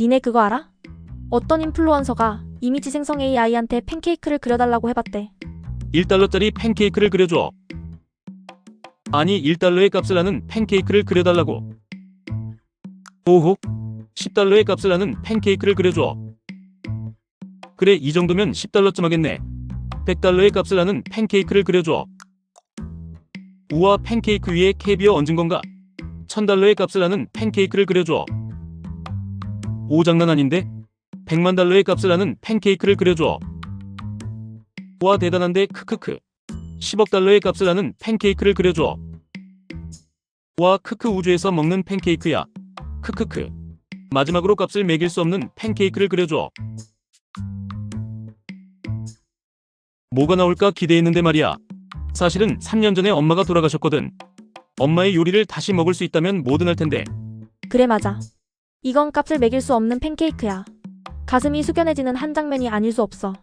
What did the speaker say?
니네 그거 알아? 어떤 인플루언서가 이미지 생성 AI한테 팬케이크를 그려달라고 해봤대. 1달러짜리 팬케이크를 그려줘. 아니 1달러의 값을 하는 팬케이크를 그려달라고. 오호 10달러의 값을 하는 팬케이크를 그려줘. 그래 이 정도면 10달러쯤 하겠네. 100달러의 값을 하는 팬케이크를 그려줘. 우와 팬케이크 위에 캐비어 얹은 건가? 1000달러의 값을 하는 팬케이크를 그려줘. 오 장난 아닌데? 100만 달러의 값을 하는 팬케이크를 그려줘. 와 대단한데? 크크크. 10억 달러의 값을 하는 팬케이크를 그려줘. 와 크크 우주에서 먹는 팬케이크야. 크크크. 마지막으로 값을 매길 수 없는 팬케이크를 그려줘. 뭐가 나올까 기대했는데 말이야. 사실은 3년 전에 엄마가 돌아가셨거든. 엄마의 요리를 다시 먹을 수 있다면 뭐든 할 텐데. 그래 맞아. 이건 값을 매길 수 없는 팬케이크야. 가슴이 숙연해지는 한 장면이 아닐 수 없어.